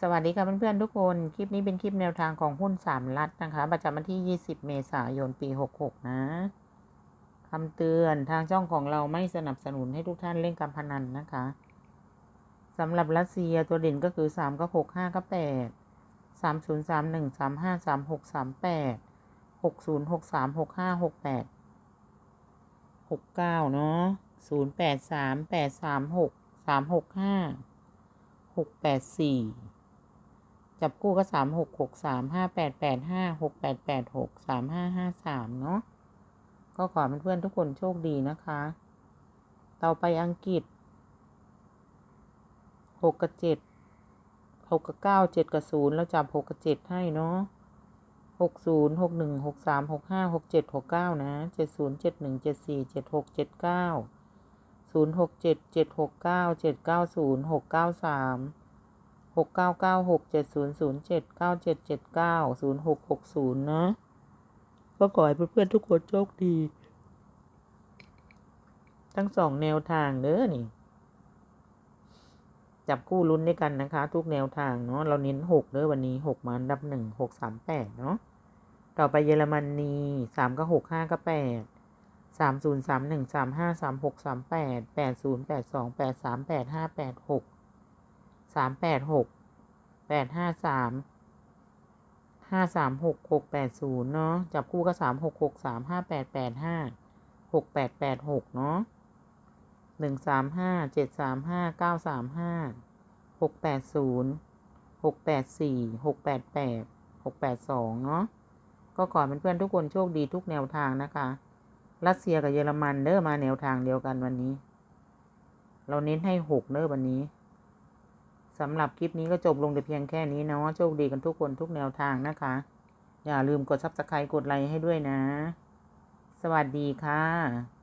สวัสดีค่ะเพื่อนๆทุกคน คลิปนี้เป็นคลิปแนวทางของหุ้นสามรัฐนะคะ ประจำวันที่ 20 เมษายน ปี 66 นะคำเตือนทางช่องของเราไม่สนับสนุนให้ทุกท่านเล่นการพนันนะคะสำหรับรัสเซียตัวเด่นก็คือ 3ก็6 5ก็8 3 0 3 1 3 5 3 6 3 8 6 0 6 3 6 5 6 8 6 9 เนาะ0 8 3 8 3 6 3 6 5 6 8 4 จับคู่ก็สามหกหกสามห้าแปดแปดห้าหกแปดแปดหกสามห้าห้าสามเนาะก็ขอเพื่อนๆทุกคนโชคดีนะคะ ต่อไปอังกฤษหกกับเจ็ดหกกับเก้าเจ็ดกับศูนย์แล้วจับหกกับเจ็ดให้เนาะหกศูนย์หกหนึ่งหกสามหกห้าหกเจ็ดหกเก้านะเจ็ดศูนย์เจ็ดหนึ่งเจ็ดสี่เจ็ดหกเจ็ดเก้าศูนย์หกเจ็ดเจ็ดหกเก้าเจ็ดเก้าศูนย์หกเก้าสาม หกเก้าเก้าหกเจ็ดศูนย์ศูนย์เจ็ดเก้าเจ็ดเจ็ดเก้าศูนย์หกหกศูนย์นะ ก็ขอให้เพื่อนๆทุกคนโชคดี ทั้งสองแนวทางเด้อนี่ จับคู่ลุ้นด้วยกันนะคะ ทุกแนวทางเนาะเราเน้นหกเด้อวันนี้หกมาอันดับหนึ่งหกสามแปดเนาะต่อไปเยอรมนีสามก็หกห้าก็แปดสามศูนย์สามหนึ่งสามห้าสามหกสามแปดแปดศูนย์แปดสองแปดสามแปดห้าแปดหก สามแปดหกแปดหกแปดห้าสามห้าสามหกหกแปดศูนย์เนาะจับคู่ก็สามหกหกสามห้าแปดแปดห้าหกแปดแปดหกเนาะหนึ่งสามห้าเจ็ดสามห้าเก้าสามห้าหกแปดศูนย์หกแปดสี่หกแปดแปดหกแปดสองเนาะก็ขอเพื่อนๆทุกคนโชคดีทุกแนวทางนะคะ รัสเซียกับเยอรมันเด้อมาแนวทางเดียวกันวันนี้ เราเน้นให้หกเด้อวันนี้ สำหรับคลิปนี้ก็จบลงแต่เพียงแค่นี้เนาะโชคดีกันทุกคนทุกแนวทางนะคะ อย่าลืมกด subscribe กดไลค์ให้ด้วยนะ สวัสดีค่ะ